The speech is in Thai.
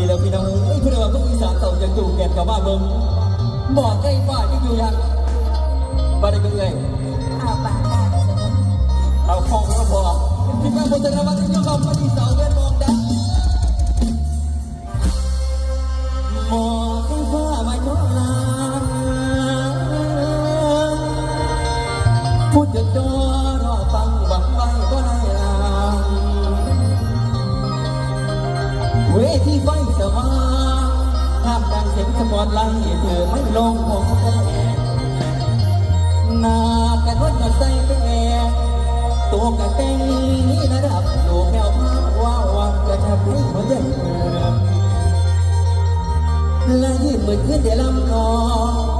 นี่แหละพี่น้องเอ้ยพี่น้องพวกอีสานต่อยจากจูงแก่นกับบ้านเบิ้งบ่อใกล้บ้านที่อยู่ยังบ้านได้เป็นไงเอาปากได้เอาคองก็พอพี่น้องบนธนบัตรที่ยังคำพอดีสาวเวทมองดังมองข้างฟ้าไม่ทอดลาพูดจะจด เวทีไฟสว่างภาพดังเสียงสปอตไลท์เธอไม่ลงหัวแดงหน้ากันวัดมาใส่แปงตัวกระเต่งนี่ระดับโยู่แถวภาพว่าวังก็ทำให้หัวใจเปิดและยืนมือขึ้นเดี๋ยวลำนอง